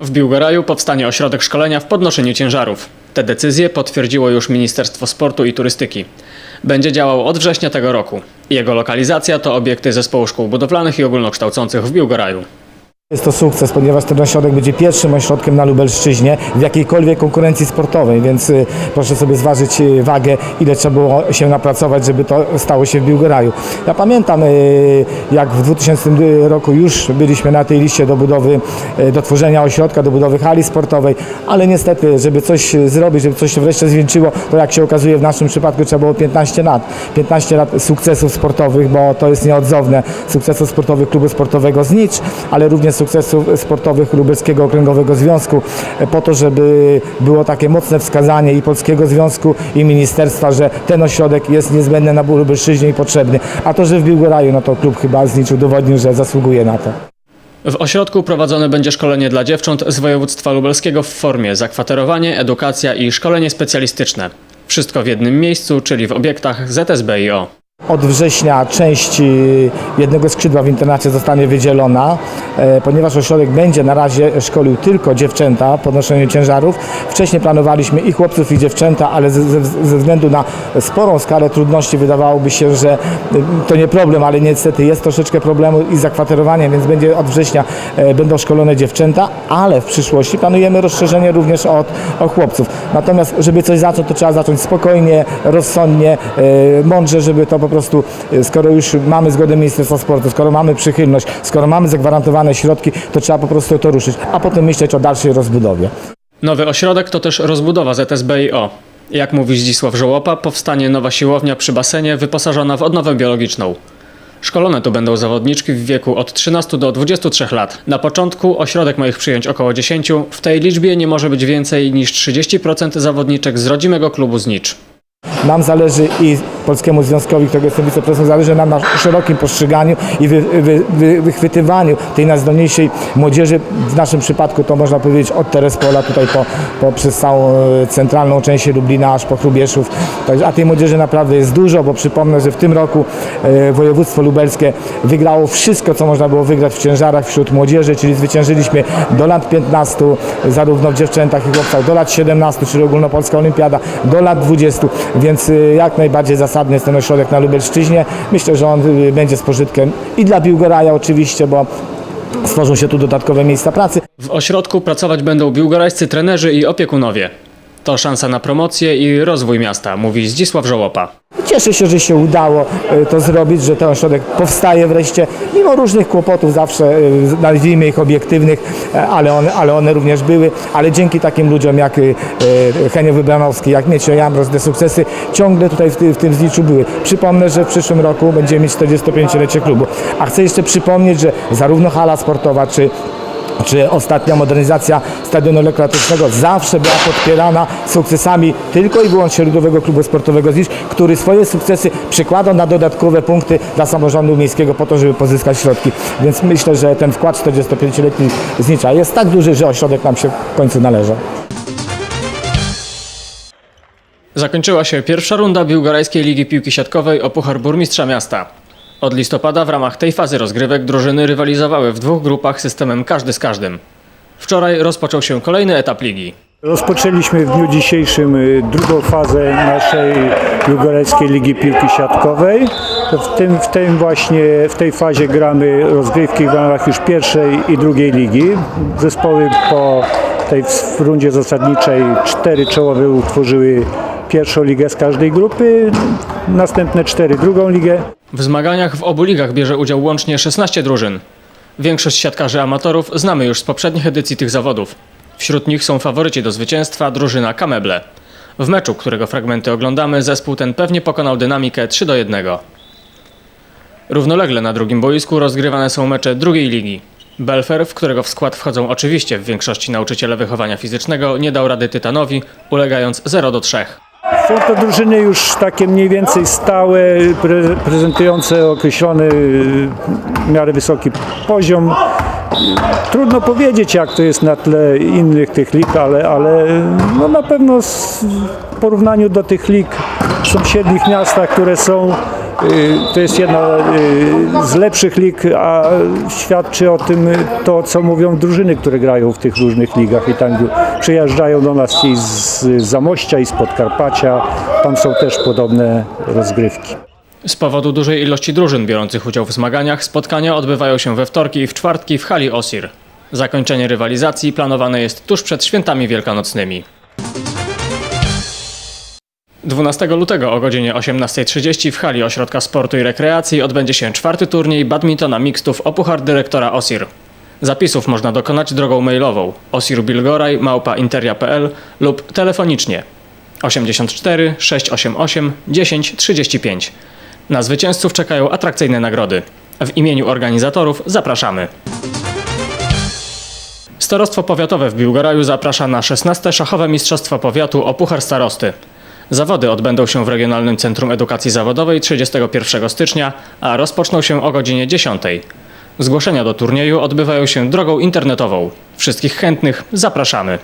W Biłgoraju powstanie ośrodek szkolenia w podnoszeniu ciężarów. Te decyzje potwierdziło już Ministerstwo Sportu i Turystyki. Będzie działał od września tego roku. Jego lokalizacja to obiekty Zespołu Szkół Budowlanych i Ogólnokształcących w Biłgoraju. Jest to sukces, ponieważ ten ośrodek będzie pierwszym ośrodkiem na Lubelszczyźnie w jakiejkolwiek konkurencji sportowej, więc y, proszę sobie zważyć y, wagę, ile trzeba było się napracować, żeby to stało się w Biłgoraju. Ja pamiętam, y, jak w 2000 roku już byliśmy na tej liście do budowy, do tworzenia ośrodka, do budowy hali sportowej, ale niestety, żeby coś zrobić, żeby coś się wreszcie zwieńczyło, to jak się okazuje w naszym przypadku trzeba było 15 lat. 15 lat sukcesów sportowych, bo to jest nieodzowne. Sukcesów sportowych klubu sportowego Znicz, ale również sukcesów sportowych Lubelskiego Okręgowego Związku e, po to, żeby było takie mocne wskazanie i Polskiego Związku i Ministerstwa, że ten ośrodek jest niezbędny na Lubelszczyźnie i potrzebny. A to, że w Biłgoraju, no to klub chyba Znicz udowodnił, że zasługuje na to. W ośrodku prowadzone będzie szkolenie dla dziewcząt z województwa lubelskiego w formie zakwaterowanie, edukacja i szkolenie specjalistyczne. Wszystko w jednym miejscu, czyli w obiektach ZSBIO. Od września część y, jednego skrzydła w internacie zostanie wydzielona, ponieważ ośrodek będzie na razie szkolił tylko dziewczęta w podnoszeniu ciężarów. Wcześniej planowaliśmy i chłopców i dziewczęta, ale ze, ze, względu na sporą skalę trudności wydawałoby się, że y, to nie problem, ale niestety jest troszeczkę problemu i z zakwaterowaniem, więc będzie od września e, będą szkolone dziewczęta, ale w przyszłości planujemy rozszerzenie również od, o chłopców. Natomiast, żeby coś zacząć, to trzeba zacząć spokojnie, rozsądnie, e, mądrze, żeby to po prostu, e, skoro już mamy zgodę Ministerstwa Sportu, skoro mamy przychylność, skoro mamy zagwarantowane środki, to trzeba po prostu to ruszyć, a potem myśleć o dalszej rozbudowie. Nowy ośrodek to też rozbudowa ZSBIO. Jak mówi Zdzisław Żołopa, powstanie nowa siłownia przy basenie wyposażona w odnowę biologiczną. Szkolone tu będą zawodniczki w wieku od 13 do 23 lat. Na początku ośrodek ma ich przyjąć około 10. W tej liczbie nie może być więcej niż 30% zawodniczek z rodzimego klubu Znicz. Nam zależy i Polskiemu Związkowi, którego jestem wiceprezesem, zależy nam na szerokim postrzeganiu i wy, wy, wy, wychwytywaniu tej najzdolniejszej młodzieży. W naszym przypadku to można powiedzieć od Terespola tutaj po, po, przez całą e, centralną część Lublina aż po Chrubieszów. Także, a tej młodzieży naprawdę jest dużo, bo przypomnę, że w tym roku e, województwo lubelskie wygrało wszystko, co można było wygrać w ciężarach wśród młodzieży, czyli zwyciężyliśmy do lat 15, zarówno w dziewczętach i chłopcach, do lat 17, czyli ogólnopolska olimpiada, do lat 20, więc y, jak najbardziej zasadny jest ten ośrodek na Lubelszczyźnie. Myślę, że on y, będzie z pożytkiem i dla Biłgoraja oczywiście, bo stworzą się tu dodatkowe miejsca pracy. W ośrodku pracować będą biłgorajscy trenerzy i opiekunowie. To szansa na promocję i rozwój miasta, mówi Zdzisław Żołopa. Cieszę się, że się udało y, to zrobić, że ten ośrodek powstaje wreszcie, mimo różnych kłopotów zawsze, y, nazwijmy ich obiektywnych, e, ale one, ale one również były, ale dzięki takim ludziom jak Henio Wybranowski, jak Miecio Jamros, te sukcesy ciągle tutaj w, w tym zliczu były. Przypomnę, że w przyszłym roku będziemy mieć 45-lecie klubu, a chcę jeszcze przypomnieć, że zarówno hala sportowa, czy czy ostatnia modernizacja stadionu lekkoatletycznego zawsze była podpierana sukcesami tylko i wyłącznie Ludowego Klubu Sportowego ZISZ, który swoje sukcesy przykładał na dodatkowe punkty dla samorządu miejskiego po to, żeby pozyskać środki. Więc myślę, że ten wkład 45-letni Znicza jest tak duży, że ośrodek nam się w końcu należy. Zakończyła się pierwsza runda Biłgorajskiej Ligi Piłki Siatkowej o Puchar Burmistrza Miasta. Od listopada w ramach tej fazy rozgrywek drużyny rywalizowały w dwóch grupach systemem każdy z każdym. Wczoraj rozpoczął się kolejny etap ligi. Rozpoczęliśmy w dniu dzisiejszym y, drugą fazę naszej Biłgorajskiej Ligi Piłki Siatkowej. W, tym, w, tym właśnie, w tej fazie gramy rozgrywki w ramach już pierwszej i drugiej ligi. Zespoły po tej rundzie zasadniczej cztery czołowe utworzyły pierwszą ligę z każdej grupy, następne cztery drugą ligę. W zmaganiach w obu ligach bierze udział łącznie 16 drużyn. Większość siatkarzy amatorów znamy już z poprzednich edycji tych zawodów. Wśród nich są faworyci do zwycięstwa drużyna Kameble. W meczu, którego fragmenty oglądamy, zespół ten pewnie pokonał dynamikę 3 do 1. Równolegle na drugim boisku rozgrywane są mecze drugiej ligi. Belfer, w którego w skład wchodzą oczywiście w większości nauczyciele wychowania fizycznego, nie dał rady Tytanowi, ulegając 0 do 3. Są to drużyny już takie mniej więcej stałe, pre, prezentujące określony y, w miarę wysoki poziom. Trudno powiedzieć, jak to jest na tle innych tych lig, ale, ale no na pewno w porównaniu do tych lig w sąsiednich miastach, które są to jest jedna y, z lepszych lig, a świadczy o tym y, to, co mówią drużyny, które grają w tych różnych ligach i tam przyjeżdżają do nas i z Zamościa i z Podkarpacia. Tam są też podobne rozgrywki. Z powodu dużej ilości drużyn biorących udział w zmaganiach, spotkania odbywają się we wtorki i w czwartki w hali Osir. Zakończenie rywalizacji planowane jest tuż przed świętami wielkanocnymi. 12 lutego o godzinie 18.30 w hali Ośrodka Sportu i Rekreacji odbędzie się czwarty turniej badmintona mixtów o puchar dyrektora OSIR. Zapisów można dokonać drogą mailową osirbilgoraj małpa interia.pl lub telefonicznie 84 688 10 35. Na zwycięzców czekają atrakcyjne nagrody. W imieniu organizatorów zapraszamy. Starostwo Powiatowe w Biłgoraju zaprasza na 16. Szachowe Mistrzostwa Powiatu o Puchar Starosty. Zawody odbędą się w Regionalnym Centrum Edukacji Zawodowej 31 stycznia, a rozpoczną się o godzinie 10. Zgłoszenia do turnieju odbywają się drogą internetową. Wszystkich chętnych zapraszamy.